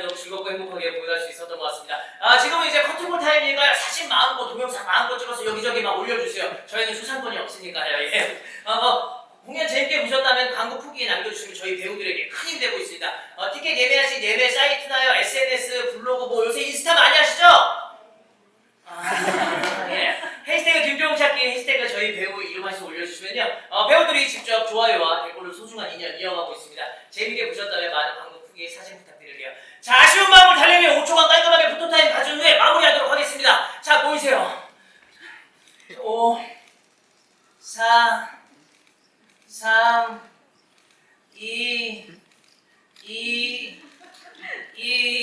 너무 즐겁고 행복하게 보여드릴 수 있었던 것 같습니다. 아, 지금은 이제 컨트롤 타임이니까 사진 마음껏 동영상 마음껏 찍어서 여기저기 막 올려주세요. 저희는 소상권이 없으니까요. 예. 어, 뭐, 공연 재밌게 보셨다면 광고 후기 남겨주시면 저희 배우들에게 큰 힘이 되고 있습니다. 어, 티켓 예매하신 예매 사이트나요, SNS, 블로그, 뭐 요새 인스타 많이 하시죠? 아, 예. 해시태그 김병욱 찾기 해시태그 저희 배우 이름하셔서 올려주시면요. 어, 배우들이 직접 좋아요와 댓글로 소중한 인연 이어가고 있습니다. 재밌게 보셨다면 많은 자, 아쉬운 마음을 달래며 5초간 깔끔하게 포토타임 가진 후에 마무리하도록 하겠습니다. 자, 보이세요. 5, 4, 3, 2, 2, 2, 1.